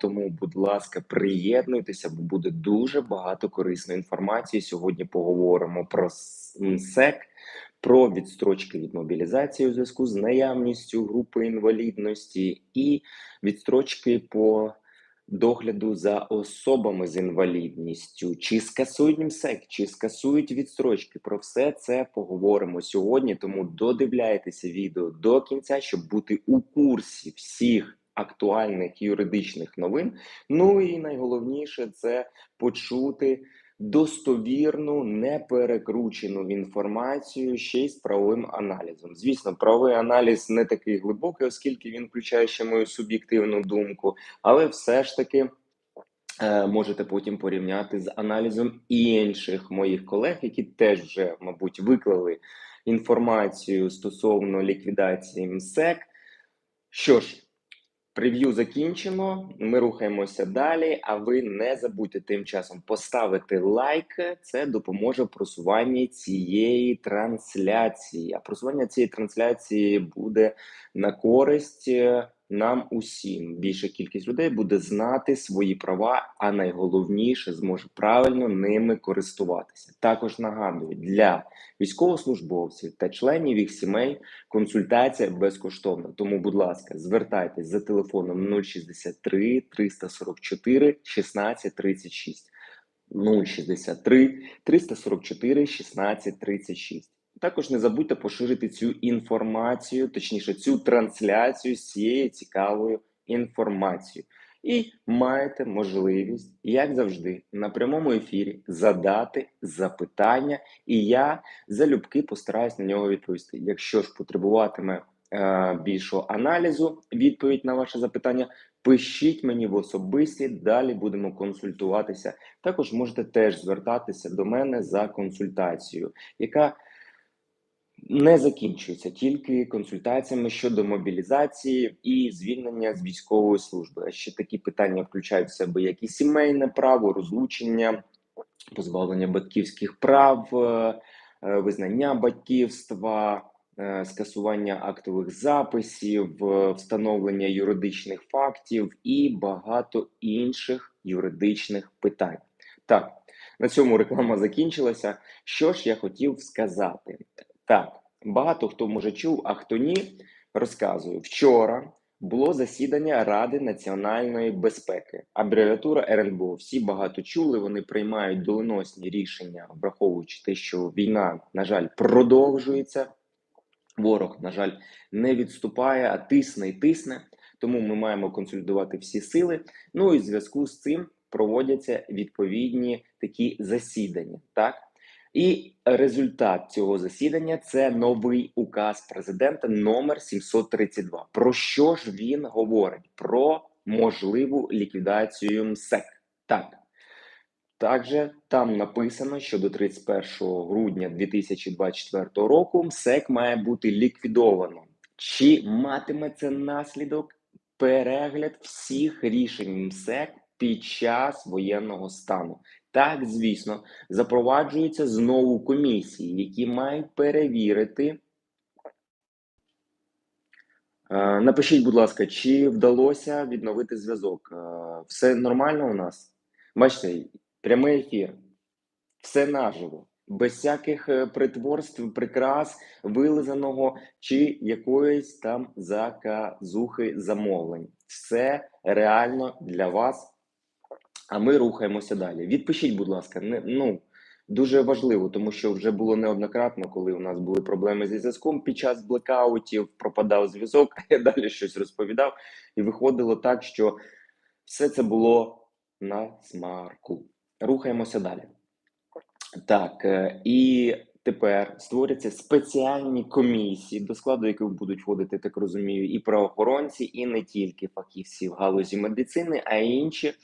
Тому, будь ласка, приєднуйтеся, бо буде дуже багато корисної інформації. Сьогодні поговоримо про СЕК, про відстрочки від мобілізації у зв'язку з наявністю групи інвалідності і відстрочки по догляду за особами з інвалідністю. Чи скасують МСЕК, чи скасують відстрочки? Про все це поговоримо сьогодні. Тому додивляйтеся відео до кінця, щоб бути у курсі всіх актуальних юридичних новин. Ну і найголовніше це почути достовірну, неперекручену інформацію ще й з правовим аналізом. Звісно, правовий аналіз не такий глибокий, оскільки він включає ще мою суб'єктивну думку, але все ж таки. Е, можете потім порівняти з аналізом інших моїх колег, які теж вже, мабуть, виклали інформацію стосовно ліквідації МСЕК. Що ж, Прев'ю закінчено. Ми рухаємося далі. А ви не забудьте тим часом поставити лайк. Це допоможе в просуванні цієї трансляції. А просування цієї трансляції буде на користь нам усім більша кількість людей буде знати свої права, а найголовніше зможе правильно ними користуватися. Також нагадую для військовослужбовців та членів їх сімей консультація безкоштовна. Тому, будь ласка, звертайтесь за телефоном 063 344 16 36. 063 344 16 36. Також не забудьте поширити цю інформацію, точніше, цю трансляцію з цією цікавою інформацією. І маєте можливість, як завжди, на прямому ефірі задати запитання, і я залюбки постараюсь на нього відповісти. Якщо ж потребуватиме е, більшого аналізу, відповідь на ваше запитання, пишіть мені в особисті, далі будемо консультуватися. Також можете теж звертатися до мене за консультацією, яка не закінчується тільки консультаціями щодо мобілізації і звільнення з військової служби. А ще такі питання включають в себе як і сімейне право, розлучення, позбавлення батьківських прав, е, е, визнання батьківства. Е, скасування актових записів, встановлення юридичних фактів і багато інших юридичних питань. Так, на цьому реклама закінчилася. Що ж я хотів сказати? Так, багато хто може чув, а хто ні, розказую. Вчора було засідання Ради національної безпеки, абревіатура РНБО. Всі багато чули. Вони приймають доленосні рішення, враховуючи те, що війна, на жаль, продовжується. Ворог, на жаль, не відступає, а тисне і тисне. Тому ми маємо консолідувати всі сили. Ну і в зв'язку з цим проводяться відповідні такі засідання. Так і результат цього засідання це новий указ президента номер 732. Про що ж він говорить? Про можливу ліквідацію МСЕК. Так. Також там написано, що до 31 грудня 2024 року МСЕК має бути ліквідовано. Чи матиме це наслідок перегляд всіх рішень МСЕК під час воєнного стану? Так, звісно, запроваджуються знову комісії, які мають перевірити. Е, напишіть, будь ласка, чи вдалося відновити зв'язок? Е, все нормально у нас? Бачите, прямий ефір, все наживо, без всяких е, притворств, прикрас, вилизаного чи якоїсь там заказухи замовлень. Все реально для вас. А ми рухаємося далі. Відпишіть, будь ласка, не ну дуже важливо, тому що вже було неоднократно, коли у нас були проблеми зі зв'язком під час блекаутів, пропадав зв'язок, а я далі щось розповідав, і виходило так, що все це було на смарку. Рухаємося далі. Так, е, і тепер створяться спеціальні комісії, до складу яких будуть входити, так розумію, і правоохоронці, і не тільки фахівці в галузі медицини, а й інші.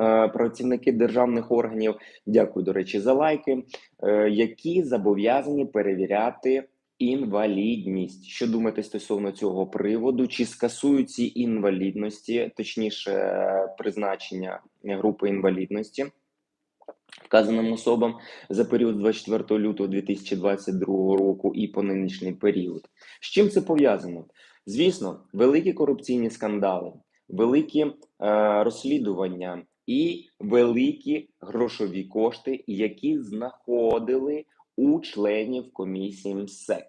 Е, працівники державних органів. Дякую, до речі, за лайки, е, які зобов'язані перевіряти. Інвалідність, що думаєте стосовно цього приводу? Чи скасують ці інвалідності, точніше, призначення групи інвалідності вказаним особам за період 24 лютого 2022 року і по нинішній період? З чим це пов'язано? Звісно, великі корупційні скандали, великі е, розслідування і великі грошові кошти, які знаходили у членів комісії МСЕК.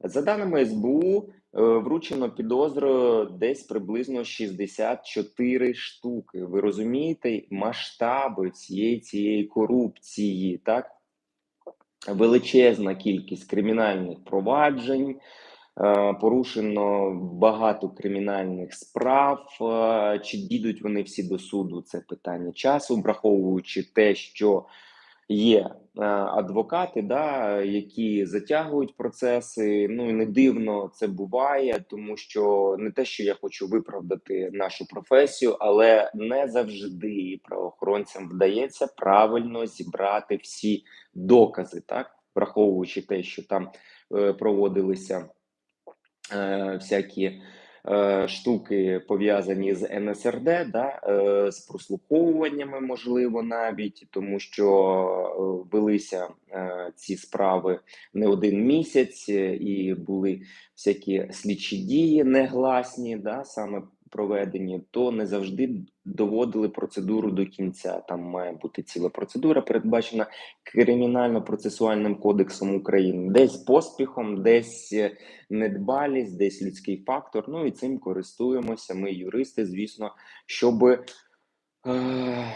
За даними СБУ, е, вручено підозру десь приблизно 64 штуки. Ви розумієте масштаби цієї цієї корупції, так? Величезна кількість кримінальних проваджень, порушено багато кримінальних справ. Е, Чи дійдуть вони всі до суду? Це питання часу, враховуючи те, що є е, адвокати, да, які затягують процеси. Ну і не дивно це буває, тому що не те, що я хочу виправдати нашу професію, але не завжди правоохоронцям вдається правильно зібрати всі докази, так враховуючи те, що там е, проводилися е, всякі е, штуки пов'язані з НСРД, да, е, з прослуховуваннями, можливо, навіть тому, що е, велися е, ці справи не один місяць, е, і були всякі слідчі дії негласні, да, саме проведені, то не завжди доводили процедуру до кінця. Там має бути ціла процедура, передбачена кримінально-процесуальним кодексом України, десь поспіхом, десь е, недбалість, десь людський фактор. Ну і цим користуємося. Ми, юристи, звісно, щоб, е,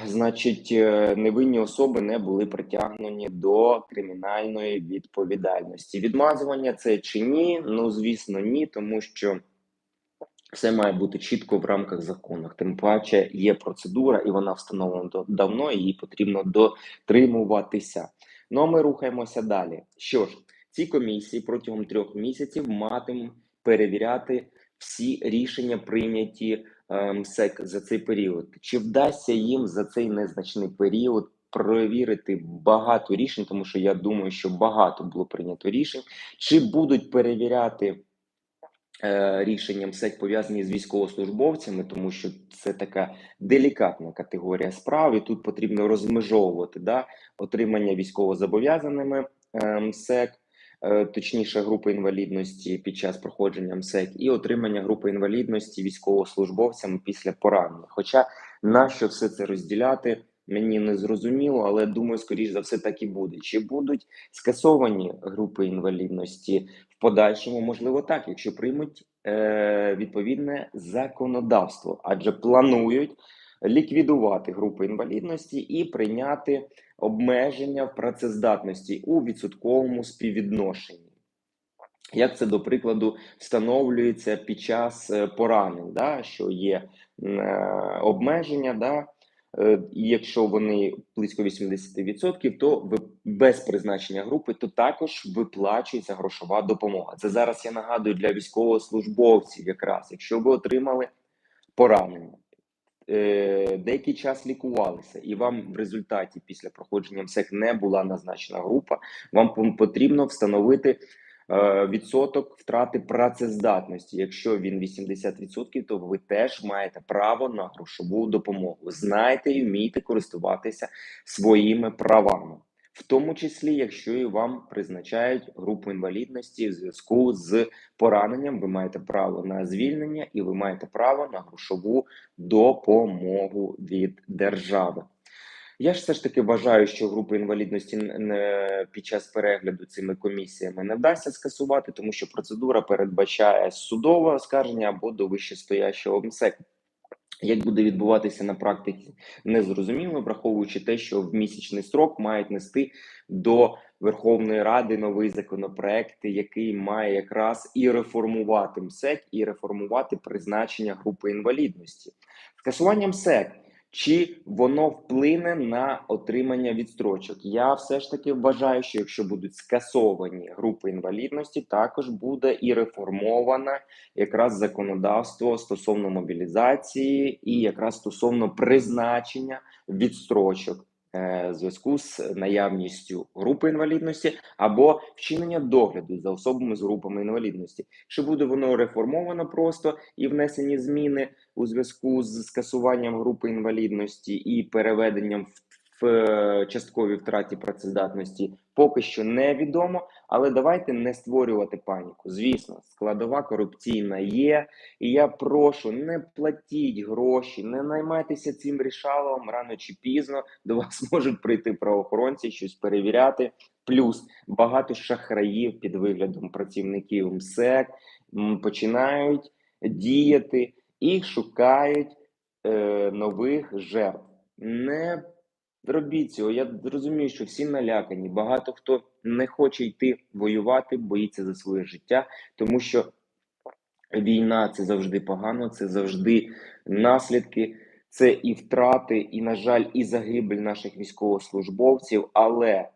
значить, е, невинні особи не були притягнені до кримінальної відповідальності. Відмазування це чи ні? Ну звісно, ні, тому що. Все має бути чітко в рамках закону. Тим паче є процедура, і вона встановлена давно. і Її потрібно дотримуватися. Ну а ми рухаємося далі. Що ж, ці комісії протягом трьох місяців матимуть перевіряти всі рішення, прийняті МСЕК за цей період. Чи вдасться їм за цей незначний період перевірити багато рішень, тому що я думаю, що багато було прийнято рішень, чи будуть перевіряти? Е, рішенням СЕК пов'язані з військовослужбовцями, тому що це така делікатна категорія справ, і тут потрібно розмежовувати да, отримання військовозобов'язаними МСЕК, е, точніше, групи інвалідності під час проходження МСЕК, і отримання групи інвалідності військовослужбовцями після поранення. Хоча нащо все це розділяти? Мені не зрозуміло, але думаю, скоріш за все так і буде. Чи будуть скасовані групи інвалідності подальшому? Можливо, так, якщо приймуть е, відповідне законодавство, адже планують ліквідувати групи інвалідності і прийняти обмеження в працездатності у відсотковому співвідношенні. Як це до прикладу встановлюється під час е, поранень, да, що є е, обмеження, да, Е, і якщо вони близько 80%, то без призначення групи то також виплачується грошова допомога. Це зараз я нагадую для військовослужбовців, якраз якщо ви отримали поранення. Е, деякий час лікувалися, і вам в результаті після проходження МСЕК не була назначена група. Вам потрібно встановити Е, відсоток втрати працездатності. Якщо він 80%, то ви теж маєте право на грошову допомогу. Знайте і вмійте користуватися своїми правами. В тому числі, якщо і вам призначають групу інвалідності в зв'язку з пораненням, ви маєте право на звільнення і ви маєте право на грошову допомогу від держави. Я ж все ж таки вважаю, що групу інвалідності під час перегляду цими комісіями не вдасться скасувати, тому що процедура передбачає судове оскарження або до вищестоящого МСЕК. Як буде відбуватися на практиці, незрозуміло, враховуючи те, що в місячний срок мають нести до Верховної Ради новий законопроект, який має якраз і реформувати МСЕК, і реформувати призначення групи інвалідності. Скасування МСЕК чи воно вплине на отримання відстрочок? Я все ж таки вважаю, що якщо будуть скасовані групи інвалідності, також буде і реформоване якраз законодавство стосовно мобілізації і якраз стосовно призначення відстрочок. Е, зв'язку з наявністю групи інвалідності або вчинення догляду за особами з групами інвалідності, чи буде воно реформовано просто і внесені зміни у зв'язку з скасуванням групи інвалідності і переведенням в е, частковій втраті працездатності поки що невідомо, але давайте не створювати паніку. Звісно, складова корупційна є, і я прошу, не платіть гроші, не наймайтеся цим рішалом рано чи пізно. До вас можуть прийти правоохоронці, щось перевіряти. Плюс багато шахраїв під виглядом працівників МСЕК починають діяти і шукають е, нових жертв. Не робіть цього. Я розумію, що всі налякані. Багато хто не хоче йти воювати, боїться за своє життя, тому що війна це завжди погано, це завжди наслідки, це і втрати, і, на жаль, і загибель наших військовослужбовців. Але,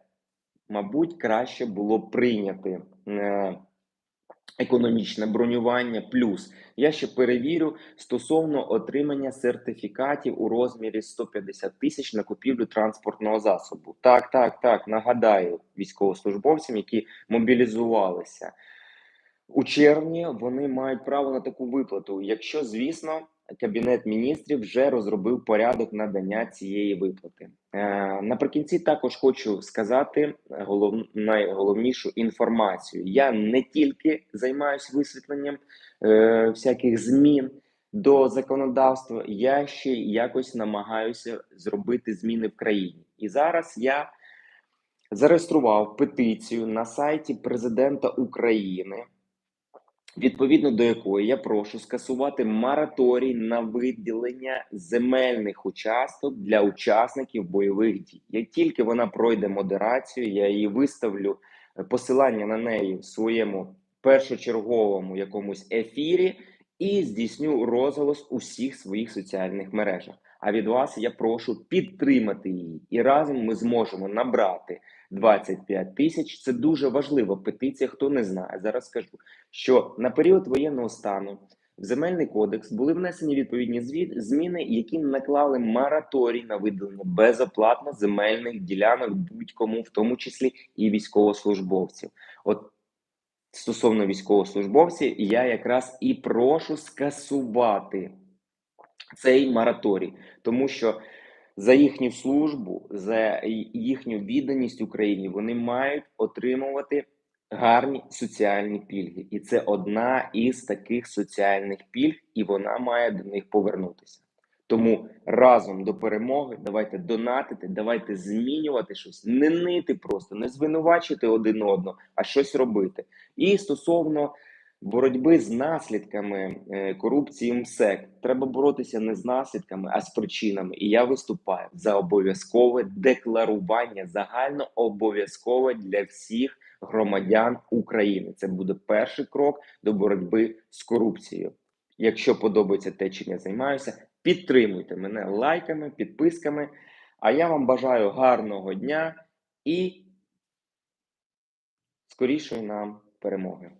мабуть, краще було прийняти. Економічне бронювання плюс я ще перевірю стосовно отримання сертифікатів у розмірі 150 тисяч на купівлю транспортного засобу. Так, так, так. Нагадаю військовослужбовцям, які мобілізувалися у червні. Вони мають право на таку виплату, якщо, звісно, кабінет міністрів вже розробив порядок надання цієї виплати. Е, наприкінці також хочу сказати голов... найголовнішу інформацію. Я не тільки займаюся висвітленням е, всяких змін до законодавства, я ще якось намагаюся зробити зміни в країні. І зараз я зареєстрував петицію на сайті президента України відповідно до якої я прошу скасувати мораторій на виділення земельних участок для учасників бойових дій. Як тільки вона пройде модерацію, я її виставлю е, посилання на неї в своєму першочерговому якомусь ефірі і здійсню розголос у всіх своїх соціальних мережах. А від вас я прошу підтримати її, і разом ми зможемо набрати 25 тисяч. Це дуже важлива петиція. Хто не знає, зараз скажу, що на період воєнного стану в земельний кодекс були внесені відповідні зміни, які наклали мораторій на виділення безоплатно земельних ділянок будь-кому, в тому числі і військовослужбовців. От стосовно військовослужбовців, я якраз і прошу скасувати цей мораторій, тому що за їхню службу, за їхню відданість Україні вони мають отримувати гарні соціальні пільги, і це одна із таких соціальних пільг, і вона має до них повернутися. Тому разом до перемоги давайте донатити, давайте змінювати щось, не нити просто, не звинувачити один одного, а щось робити. І стосовно боротьби з наслідками е, корупції МСЕК треба боротися не з наслідками, а з причинами. І я виступаю за обов'язкове декларування загально обов'язкове для всіх громадян України. Це буде перший крок до боротьби з корупцією. Якщо подобається те, чим я займаюся, підтримуйте мене лайками, підписками. А я вам бажаю гарного дня і скорішої нам перемоги.